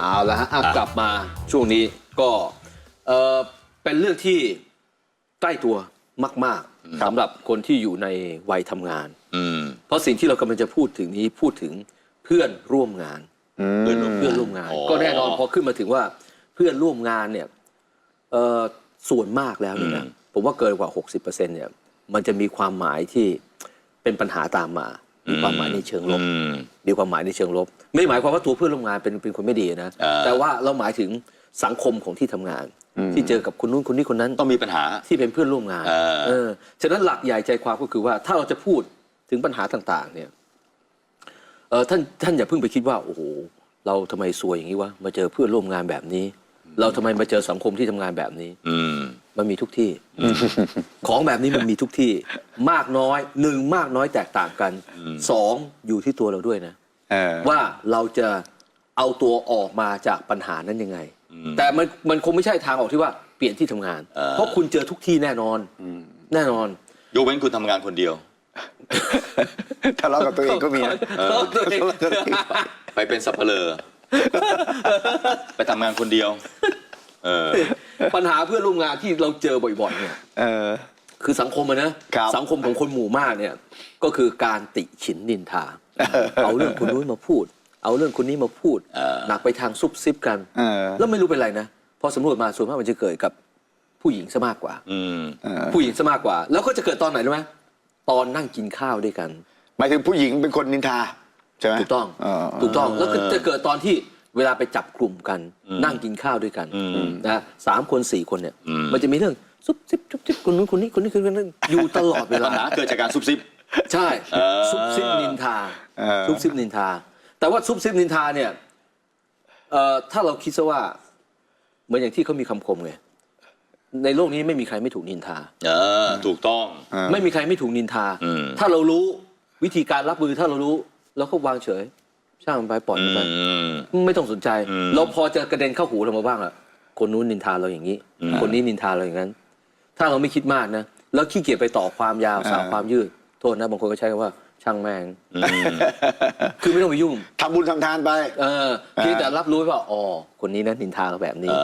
เอาละฮะอะกลับมาช่วงนี้ก็เออเป็นเรื่องที่ใกล้ตัวมากๆสำหรับคนที่อยู่ในวัยทำงาน อืมเพราะสิ่งที่เรากำลังจะพูดถึงนี้พูดถึงเพื่อนร่วมงาน เพื่อนร่วมเพื่อนร่วมงานอ๋อก็แน่นอนพอขึ้นมาถึงว่าเพื่อนร่วมงานเนี่ยเอ่อส่วนมากแล้วเนี่ยนะผมว่าเกินกว่า 60%เนี่ยมันจะมีความหมายที่เป็นปัญหาตามมา มีความหมายในเชิงลบอืมมีความหมายในเชิงลบ ไม่หมายความว่าตัวเพื่อนร่วมงานเป็นเป็นคนไม่ดีนะอ่าแต่ว่าเราหมายถึงสังคมของที่ทำงาน ที่เจอกับคนนู้นคนนี้คนนั้นต้องมีปัญหาที่เป็นเพื่อนร่วมงานเออเออฉะนั้นหลักใหญ่ใจความก็คือว่าถ้าเราจะพูดถึงปัญหาต่าง ๆ เนี่ยเออท่านท่านอย่าเพิ่งไปคิดว่าโอ้โหเราทำไมซวยอย่างนี้วะมาเจอเพื่อนร่วมงานแบบนี้ เราทำไมมาเจอสังคมที่ทำงานแบบนี้ อืม มันมีทุกที่ ของแบบนี้มันมีทุกที่มากน้อยหนึ่งมากน้อยแตกต่างกันสองอยู่ที่ตัวเราด้วยนะ เออ ว่าเราจะเอาตัวออกมาจากปัญหานั้นยังไง แต่มันมันคงไม่ใช่ทางออกที่ว่าเปลี่ยนที่ทำงาน เออ เพราะคุณเจอทุกที่แน่นอนแน่นอนยกเว้นคุณทำงานคนเดียว ทะเลาะกับตัวเองก็มีนะ เออตัวเองไปเป็นสับเปลอ ไปทำงานคนเดียว เออ ปัญหาเพื่อนร่วมงานที่เราเจอบ่อยๆเนี่ยเออ คือสังคมอะนะครับ สังคมของคนหมู่มากเนี่ยก็คือการติฉินนินทา เอาเรื่องคนนู้นมาพูด เอาเรื่องคนนี้มาพูดเออ หนักไปทางซุบซิบกัน เออแล้วไม่รู้เป็นไรนะพอสำรวจมาส่วนมากมันจะเกิดกับผู้หญิงซะมากกว่า อืม เออผู้หญิงซะมากกว่า แล้วก็จะเกิดตอนไหนรู้ไหมตอนนั่งกินข้าวด้วยกัน หมายถึงผู้หญิงเป็นคนนินทา ใช่ไหมถูกต้องเออถูกต้องแล้วก็จะเกิดตอนที่เวลาไปจับกลุ่มกัน นั่งกินข้าวด้วยกันอืมนะสามคนสี่คนเนี่ยอืมมันจะมีเรื่องซุบซิบซุบซิบคนนู้นคนนี้คนนี้คนนั้นอยู่ตลอดเวลาปัญหาเกิดจากการซุบซิบใช่เออซุบซิบนินทาเออซุบซิบนินทา แต่ว่าซุบซิบนินทาเนี่ยเอ่อถ้าเราคิดซะว่าเหมือนอย่างที่เขามีคำคมไงในโลกนี้ไม่มีใครไม่ถูกนินทา เออ ถูกต้องเออไม่มีใครไม่ถูกนินทาอืมถ้าเรารู้วิธีการรับมือถ้าเรารู้ เราก็วางเฉย ช่างมันไปปล่อยอืมันไปมไม่ต้องสนใจอืมเราพอจะกระเด็นเข้าหูเรามาบ้างอะคนนู้นนินทาเราอย่างนี้อืมคนนี้นินทาเราอย่างนั้น ถ้าเราไม่คิดมากนะแล้วขี้เกียจไปต่อความยาวสาวอ่าความยืดโทษนะบางคนก็ใช้คำว่าช่างแม่งอืมคือไม่ต้องไปยุ่งทำบุญทำทานไป เออเพียงแต่รับรู้ไว้ว่าอ๋อคนนี้นะนินทาเราแบบนี้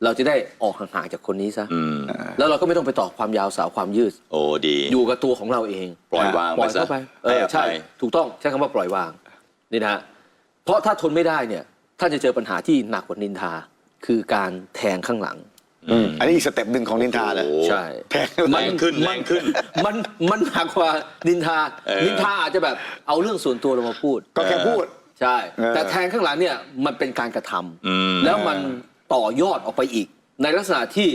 เออเราจะได้ออกห่างๆจากคนนี้ซะอืมแล้วเราก็ไม่ต้องไปต่อความยาวสาวความยืด โอ้ดี อยู่กับตัวของเราเอง ปล่อยวางปล่อยซะเข้าไปเอให้ออภัใช่ยถูกต้องใช้คำว่าปล่อยวางนี่นะฮะเพราะถ้าทนไม่ได้เนี่ยท่านจะเจอปัญหาที่หนักกว่านินทา คือการแทงข้างหลังอืมอันนี้อีกสเต็ปหนึ่งของนินทาเลยโอ้ใช่แทงแรงขึ้นแรงขึ้น มันมันหนักกว่านินทาเออนินทาอาจจะแบบเอาเรื่องส่วนตัวเรามาพูด ก็แค่พูด ใช่เออแต่แทงข้างหลังเนี่ยมันเป็นการกระทำอืมแล้วมัน ต่อยอดออกไปอีก ในลักษณะที่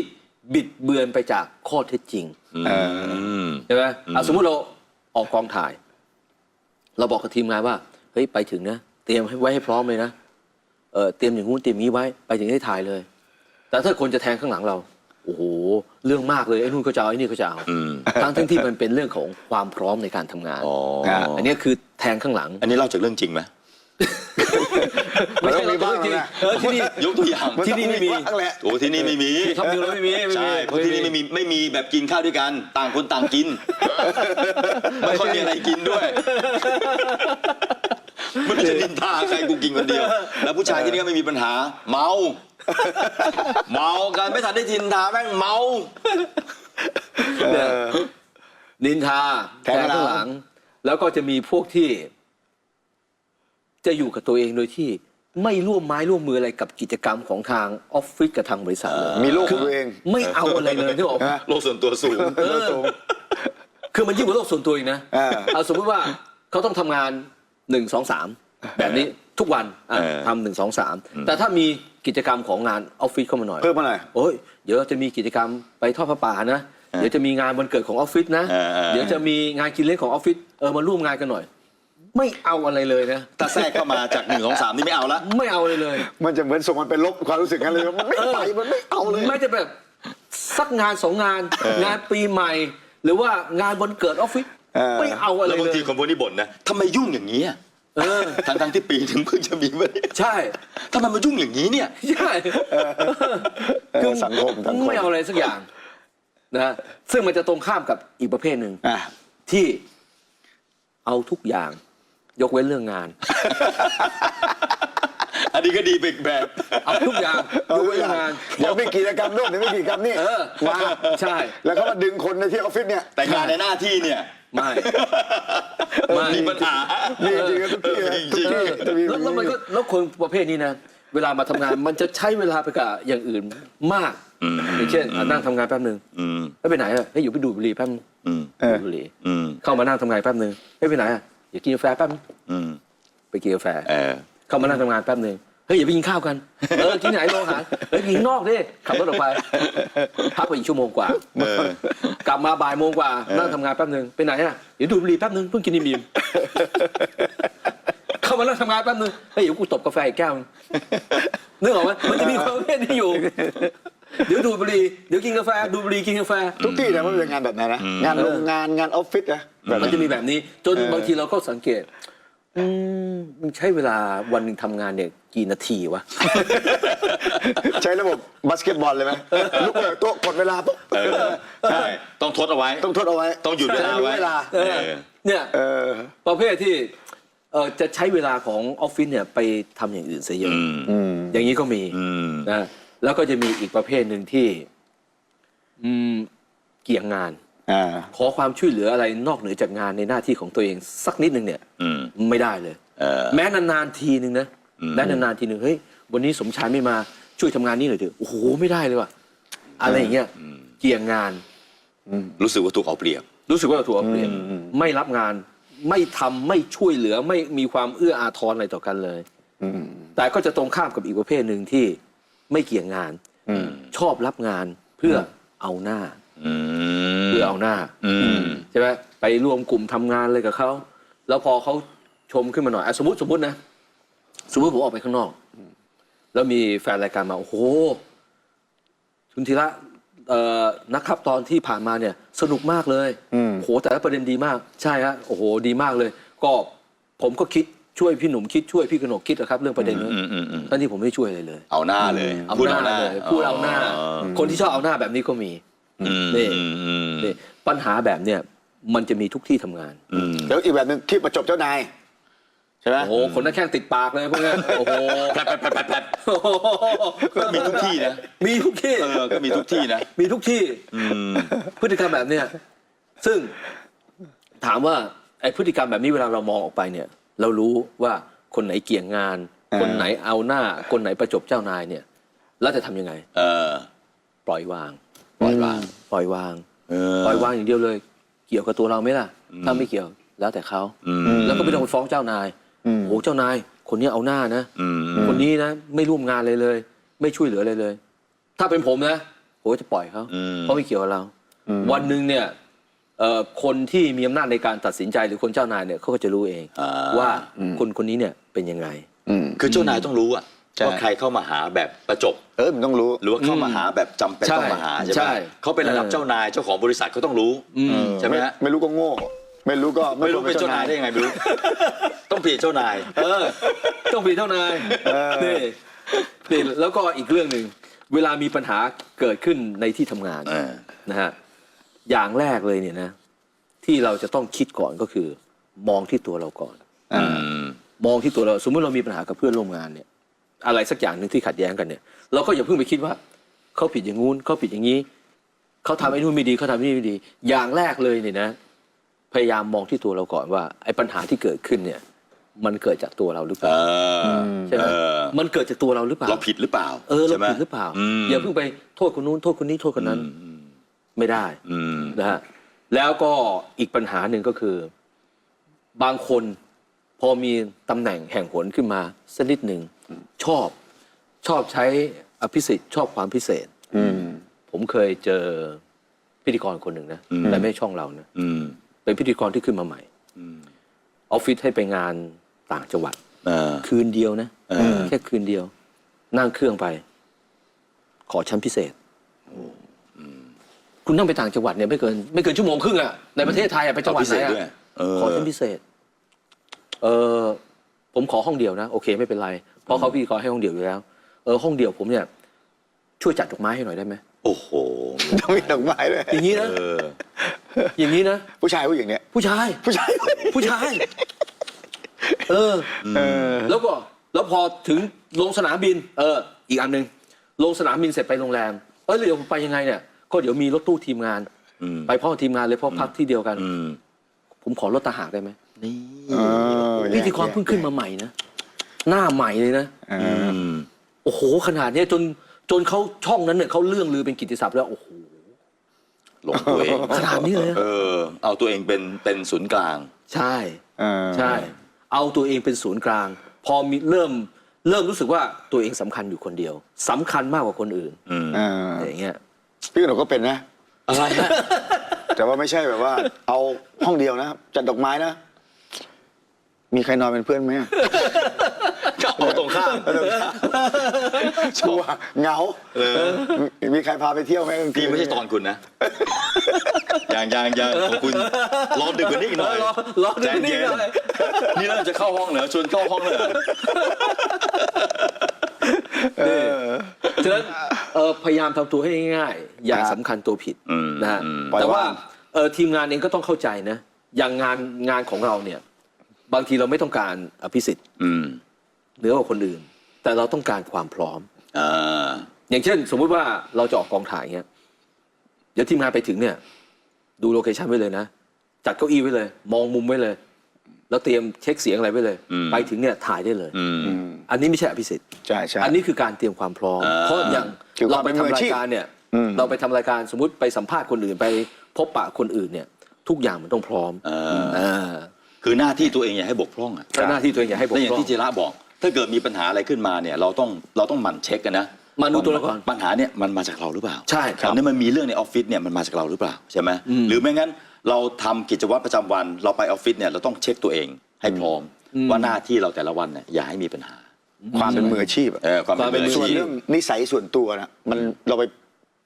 บิดเบือนไปจากข้อเท็จจริงเอออืมใช่ไหมอืมอะสมมุติเราออกกองถ่าย เราบอกกับทีมงานว่าเฮ้ยไปถึงนะเตรียมให้ไว้ให้พร้อมเลยนะเออเตรียมอย่างงู้นเตรียมอย่างนี้ไว้ไปถึงได้ถ่ายเลย แต่ถ้าคนจะแทงข้างหลังเราโอ้โหเรื่องมากเลยไอ้นู่นก็จะเอาไอ้นี่ก็จะเอาอืมทั้งทั้งที่มันเป็นเรื่องของความพร้อมในการทำงานอ๋ออันนี้คือแทงข้างหลัง อันนี้เล่าจากเรื่องจริงไหม มันต้องมีบ้างจริงนะเออที่นี่ยกตัวอย่างที่นี่ไม่มีบ้างแหละโอ้ที่นี่ไม่มีที่ท็อปนิวเราไม่มีไม่มีใช่เพราะที่นี่ไม่มีไม่มีแบบกินข้าวด้วยกัน ต่างคนต่างกินไม่ค่อยมีอะไรกินด้วยไม่รู้จะนินทาใครกูกินคนเดียว แล้วผู้ชายที่นี่ก็ไม่มีปัญหา เมา เมากันไม่ทันได้ทินทาแม่งเมาเนี่ยนินทาแทงข้างหลังข้างหลัง แล้วก็จะมีพวกที่ จะอยู่กับตัวเองโดยที่ไม่ร่วมไม้ร่วมมืออะไรกับกิจกรรมของทางออฟฟิศกับทางบริษัทเลยมีโลกของตัวเองไม่เอาอะไรเลยที่บอกฮะโลกส่วนตัวสูง เออคือมันยิ่งกว่าโลกส่วนตัวอีกนะอ่า เอาสมมติว่าเขาต้องทำงานหนึ่งสองสามแบบนี้ทุกวันอะเออ ทำหนึ่งสองสามแต่ถ้ามีกิจกรรมของงานออฟฟิศเข้ามาหน่อย เพิ่มมาหน่อย โอ้ยเดี๋ยวจะมีกิจกรรมไปทอดผ้าป่านะ เดี๋ยวจะมีงานวันเกิดของออฟฟิศนะ เออเออ เดี๋ยวจะมีงานกินเลี้ยงของออฟฟิศเออมาร่วมงานกันหน่อย ไม่เอาอะไรเลยนะ ถ้าแทรกเข้ามาจากหนึ่งสองสามนี่ไม่เอาละไม่เอาเลยเลย มันจะเหมือนส่งมันเป็นลบความรู้สึกกันเลยมันไม่ไปมันไม่เอาเลยแม้จะแบบสักงานสองงาน งานปีใหม่ หรือว่างานวันเกิดออฟฟิศเออไม่เอาอะไรแล้วบางเลยทีคนพวกนี้บ่นนะทำไมยุ่งอย่างนี้อะเออทั้งทั้งๆที่ปีถึงเพิ่งจะมีวันนี้ใช่ทำไมมายุ่งอย่างนี้เนี่ยใช่เออสังคมสังคมไม่เอาอะไรสักอย่างนะฮะซึ่งมันจะตรงข้ามกับอีกประเภทหนึ่งอะที่เอาทุกอย่าง ยกเว้นเรื่องงาน อันนี้ก็ดีไปอีกแบบ เอาทุกอย่างเอาดูไว้ไว้อย่างงาน เดี๋ยวไม่กี่กรรมนู่นเดี๋ยวไม่กี่กรรมนี่เออมาใช่ แล้วเขามาดึงคนในที่ออฟฟิศเนี่ยแต่งานในหน้าที่เนี่ย ไม่ไม่มีปัญหามีจริงๆทุกที่นะจทุริกงที่จะมีแล้วแล้วมันก็แล้วคนประเภทนี้นะ เวลามาทำงานมันจะใช้เวลาไปกับอย่างอื่นมากอืมอย่างเช่นอะนั่งทำงานแป๊บหนึ่งอืมไม่ไปไหนอะให้ยอยู่ไปดูดบุหรี่แป๊บนึงอืม เออดูดบุหรี่อืม เข้ามานั่งทำงานแป๊บหนึ่งไม่ไปไหนอะ อย่ากินกาแฟแป๊บนึงอืมไปกินกาแฟ เออ เข้ามานั่งทำงานแป๊บหนึ่งเฮ้ยอย่าไปกินข้าวกัน เออกินไหนโรงอาหารเฮ้ยกินข้างนอกดิขับรถออกไปพักไปอีกชั่วโมงกว่า เออ กลับมาบ่ายโมงกว่านั่งทำงานแป๊บหนึ่งไปไหนอะเดี๋ยวดูดบุหรี่แป๊บหนึ่งเพิ่งกินอิ่มๆเข้ามานั่งทำงานแป๊บหนึ่งเฮ้ยเดี๋ยวกูตบกาแฟอีกแก้วนึงนึกออกไหมมันจะมีความประเภทนี้อยู่ เดี๋ยวดูดบุหรี่เดี๋ยวกินกาแฟดูดบุหรี่กินกาแฟ ทุกที่นะมันเป็นงานแบบนั้นนะ งานโรงงานงานออฟฟิศนะแบบมันนั้นจะมีแบบนี้จนบางทีเราก็สังเกตอืมมึงใช้เวลาวันหนึ่งทำงานเนี่ยกี่นาทีวะ ใช้ระบบบาสเกตบอลเลยไหมลุกจากโต๊ะกดเวลาปุ๊บ เออใช่ต้องทดเอาไว้ ต้องทดเอาไว้ต้องหยุดเวลาจะไรู้ไว้เวลา เออ เนี่ยเออ ประเภทที่เออจะใช้เวลาของออฟฟิศเนี่ยไปทำอย่างอื่นซะเยอะอืมอืมอย่างนี้ก็มีอืม นะ แล้วก็จะมีอีกประเภทหนึ่งที่ อืมเกี่ยงงาน อ่า ขอความช่วยเหลืออะไรนอกเหนือจากงานในหน้าที่ของตัวเองสักนิดหนึ่งเนี่ย อืม ไม่ได้เลย เออ แม้นานๆทีหนึ่งนะอืม แม้นานๆทีหนึ่งเฮ้ยวันนี้สมชายไม่มาช่วยทำงานนี้หน่อยเถอะโอ้โหไม่ได้เลยว่ะอะไรอย่างเงี้ยเกี่ยงงาน รู้สึกว่าถูกเอาเปรียบ รู้สึกว่าเราถูกเอาเปรียบไม่รับงานไม่ทำไม่ช่วยเหลือไม่มีความเอื้ออาทรอะไรต่อกันเลยอืมแต่ก็จะตรงข้ามกับอีกประเภทหนึ่งที่ ไม่เกี่ยงงานอืมชอบรับงานเพื่อเอาหน้าอืมเพื่อเอาหน้าอืมใช่ไหมไปรวมกลุ่มทำงานเลยกับเขาแล้วพอเขาชมขึ้นมาหน่อยอะสมมติสมมตินะ สมมติผมออกไปข้างนอก แล้วมีแฟนรายการมาโอ้โหคุณธีระเอ่อนะครับตอนที่ผ่านมาเนี่ย สนุกมากเลยอืมโหแต่ละประเด็นดีมาก ใช่ฮะโอ้โหดีมากเลย ก็ผมก็คิด ช่วยพี่หนุ่มคิดช่วยพี่กนกคิดนะครับเรื่องประเด็นนี้อืมอืมอืมทั้งที่ผมไม่ช่วยอะไรเลย เอาหน้าเลยเอาพูดหเอาหน้าน้าเลยพูดเอาหน้า คนที่ชอบเอาหน้าแบบนี้ก็มีอืมนี่อืมอืมนี่ปัญหาแบบเนี้ยมันจะมีทุกที่ทำงานอืมแล้วอีกแบบหนึงที่ประจบเจ้านายใช่ไหมโอ้โหคนนั้นแข้งติดปากเลยพวกเนี้ยโอ้โหแผลบแผลบแผลบแผลบก็มีทุกที่นะมีทุกที่เออก็มีทุกที่นะมีทุกที่อืมพฤติกรรมแบบเนี้ยซึ่งถามว่าไอ้พฤติกรรมแบบนี้เวลาเรามองออกไปเนี่ย เรารู้ว่าคนไหนเกี่ยงงาน คนไหนเอาหน้า คนไหนประจบเจ้านายเนี่ยแล้วจะทำยังไง เออ ปล่อยวาง ปล่อยวาง ปล่อยวางเออ ปล่อยวางอย่างเดียวเลย เกี่ยวกับตัวเราไหมล่ะ ถ้าไม่เกี่ยวแล้วแต่เขาอืม แล้วก็ไม่ต้องไปฟ้องเจ้านายอืม โอ้เจ้านาย คนนี้เอาหน้านะ อืมคนนี้นะไม่ร่วมงานเลยเลย ไม่ช่วยเหลือเลยเลย ถ้าเป็นผมนะผมก็จะปล่อยเขาอืมเพราะไม่เกี่ยวกับเรา วันหนึ่งเนี่ยเอ่อ คนที่มีอำนาจในการตัดสินใจหรือคนเจ้านายเนี่ยเขาก็จะรู้เองอ่าว่าคนคนนี้เนี่ยเป็นยังไงอืมคือเจ้านายต้องรู้อะใช่ว่าใครเข้ามาหาแบบประจบ เออมันต้องรู้หรือว่าเข้ามาหาแบบจำเป็นใช่ต้องมาหาใช่ไหใช่มเขาเป็นระดับเออเจ้านายเจ้าของบริษัทเขาต้องรู้อืมใช่ไหมฮะไม่รู้ก็โง่ ไม่รู้ก็ไม่รู้เป็นเจ้านายได้ยังไงไม่รู้ ต้องเปลี่ยนเจ้านาย เออ ต้องเป็นเจ้านายนี่นี่แล้วก็อีกเรื่องหนึ่งเวลามีปัญหาเกิดขึ้นในที่ทำงานเออนะฮะ อย่างแรกเลยเนี่ยนะ ที่เราจะต้องคิดก่อนก็คือ มองที่ตัวเราก่อนอ่าอืมมองที่ตัวเราสมมติเรามีปัญหากับเพื่อนร่วมงานเนี่ย อะไรสักอย่างหนึ่งที่ขัดแย้งกันเนี่ย เราก็อย่าเพิ่งไปคิดว่าเขาผิดอย่างงู้นเขาผิดอย่างนี้เขาทำไอ้นู่นไม่ดีเขาทำไอ้นี่ไม่ดี อย่างแรกเลยเนี่ยนะ พยายามมองที่ตัวเราก่อนว่า ไอ้ปัญหาที่เกิดขึ้นเนี่ย มันเกิดจากตัวเราหรือเปเอล่าอใช่ไหมเออมันเกิดจากตัวเราหรือเปล่าเราผิดหรือเปล่า เออเราใช่ไมผิดหรือเปล่ามอย่าเพิ่งไปโทษคนนู้นโทษคนนี้โทษคนนั้นอืม ไม่ได้อืมนะฮะแล้วก็อีกปัญหาหนึ่งก็คือ บางคนพอมีตำแหน่งแห่งหนขึ้นมาสักนิดหนึ่งชอบชอบใช้อภิสิทธิ์ชอบความพิเศษ อืม ผมเคยเจอพิธีกรคนหนึ่งนะอืม แต่ไม่ใช่ช่องเรานะอืมเป็นพิธีกรที่ขึ้นมาใหม่อืมออฟฟิศให้ไปงานต่างจังหวัดเออคืนเดียวนะเออ แค่คืนเดียว นั่งเครื่องไป ขอชั้นพิเศษ คุณนั่งไปต่างจังหวัดเนี่ยไม่เกินไม่เกินชั่วโมงครึ่งอะในประเทศไทยอะไปจังหวัดพิไหเศนษด้วยอะเออขอชั้นพิเศษ เออผมขอห้องเดียวนะ โอเคไม่เป็นไร เพราะเขาพี่ขอให้ห้องเดียวอยู่แล้ว เออห้องเดียวผมเนี่ย ช่วยจัดดอกไม้ให้หน่อยได้ไหมโอ้โหต้องมีดอกไม้ด้วยอย่างนี้นะเอออย่างนี้นะผู้ชายผู้หญิงเนี่ยผู้ชายผู้ชายผู้ชายเออเออแล้วก็แล้วพอถึงลงสนามบิน เออ อีกอันหนึ่งลงสนามบินเสร็จไปโรงแรมเออเดี๋ยวผมไปยังไงเนี่ย ก็เดี๋ยวมีรถตู้ทีมงาน อืมไปพ่อมทีมงานเลยเพราะพักที่เดียวกัน อืมผมขอรถตาหากได้ไหมนี่เออพิธีกรเพิ่งขึ้นมาใหม่นะ หน้าใหม่เลยนะเออือมโอ้โห ขนาดเนี้ยจนจนเขาช่องนั้นเนี่ยเขาเรื่องลือเป็นกิตติศัพท์แล้ว โอ้โห หลงตัวเองขนาดนี้เลยนะ เออ เอาตัวเองเป็นเป็นศูนย์กลาง ใช่เออใช่ เอาตัวเองเป็นศูนย์กลาง พอมีเริ่มเริ่มรู้สึกว่าตัวเองสำคัญอยู่คนเดียวสำคัญมากกว่าคนอื่น อืมเอออย่างเงี้ย พี่หนูก็เป็นนะ อะไรฮะแต่ว่าไม่ใช่แบบว่า เอาห้องเดียวนะจัดดอกไม้นะ มีใครนอนเป็นเพื่อนไหมอะเอาตรงข้าม ชัวร์เหงาเออ มีมีใครพาไปเที่ยวไหมกลางคืพี่ไม่ใช่ตอนคุณนะอย่างอย่างอย่างของคุณรอดึกกว่านี้อีกหน่อยรอรอดึกกว่านี้ใจเย็หน่อยนี่เริ่มจะเข้าห้องเหรอชวนเข้าห้องเลยเหรอ นี่ฉะนั้นเออพยายามทำตัวให้ง่ายๆ อย่าสำคัญตัวผิดอืมนะฮะอืมแต่ว่าเออทีมงานเองก็ต้องเข้าใจนะ อย่างงานงานของเราเนี่ย บางทีเราไม่ต้องการอภิสิทธิ์อืมเหนือกว่าคนอื่น แต่เราต้องการความพร้อม อ่าอย่างเช่น สมมุติว่าเราจะออกกองถ่ายเงี้ยเดี๋ยวทีมงานไปถึงเนี่ย ดูโลเคชันไว้เลยนะ จัดเก้าอี้ไว้เลย มองมุมไว้เลย แล้วเตรียมเช็คเสียงอะไรไว้เลยอืมไปถึงเนี่ยถ่ายได้เลยอืมอืมอันนี้ไม่ใช่อภิสิทธิ์ใช่ใช่อันนี้คือการเตรียมความพร้อมอ่าเพราะอย่างคือคเราวามไปเป็นมือทำอาราชียพการเนี่ยอืมเราไปทำรายการสมมติไปสัมภาษณ์คนอื่นไปพบปะคนอื่นเนี่ยทุกอย่างมันต้องพร้อมเอออ่าคือหน้าที่ตัวเองอย่าให้บกพร่องอะแต่หน้าที่ตัวเองอย่าให้บกและอย่าพงร่องที่จิระบอก ถ้าเกิดมีปัญหาอะไรขึ้นมาเนี่ยเราต้องเราต้องหมั่นเช็คกันนะมาดูตัวละครปัญหาเนี่ยมันมาจากเราหรือเปล่า ใช่ครับตอนนี้มันมีเรื่องในออฟฟิศเนี่ยมันมาจากเราหรือเปล่าใช่ไหมอืมหรือไม่งั้น เราทำกิจวัตรประจำวัน เราไปออฟฟิศเนี่ยเราต้องเช็คตัวเองให้พร้อม ว่าหน้าที่เราแต่ละวันเนี่ยอย่าให้มีปัญหา ความเป็นมืออาชีพอะเออความเป็นมืออาส่วนชีพเรื่องนิสัยส่วนตัวนะมันเราไป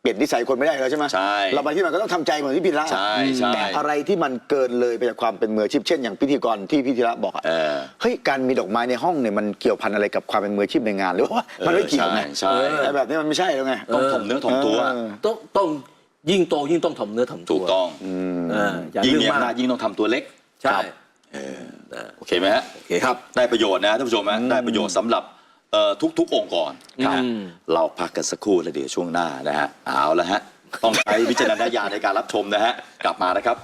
เปลี่ยนนิสัยคนไม่ได้แล้วใช่ไหมใช่เราไปที่มันก็ต้องทำใจเหมือนที่พี่ธีระใช่ใช่แต่อะไรที่มันเกินเลยไปจากความเป็นมืออาชีพเช่นอย่างพิธีกรที่พี่ธีระบอกอะเออ เฮ้ยการมีดอกไม้ในห้องเนี่ยมันเกี่ยวพันอะไรกับความเป็นมืออาชีพในงานหรือว่ามันไม่เกี่ยวไงใช่ใช่ ไอ้แบบนี้มันไม่ใช่แล้วไง ต้องถ่อมเนื้อถ่อมตัวเออต้องต้อง ยิ่งโตยิ่งต้องถ่อมเนื้อถ่อมตัวถูกต้องเอออย่ายิ่งเรื่องมีอำนามาจกยิ่งต้องทำตัวเล็กใช่โอเคไหมฮะ โอเคครับ ได้ประโยชน์นะท่านผู้ชมนะได้ประโยชน์สำหรับเอ่อทุกๆองค์กรครับนะเราพักกันสักครู่แล้วเดี๋ยวช่วงหน้านะฮะเอาละฮะต้องใช้วิจารณญาณในการรับชมนะฮะกลับมานะครับ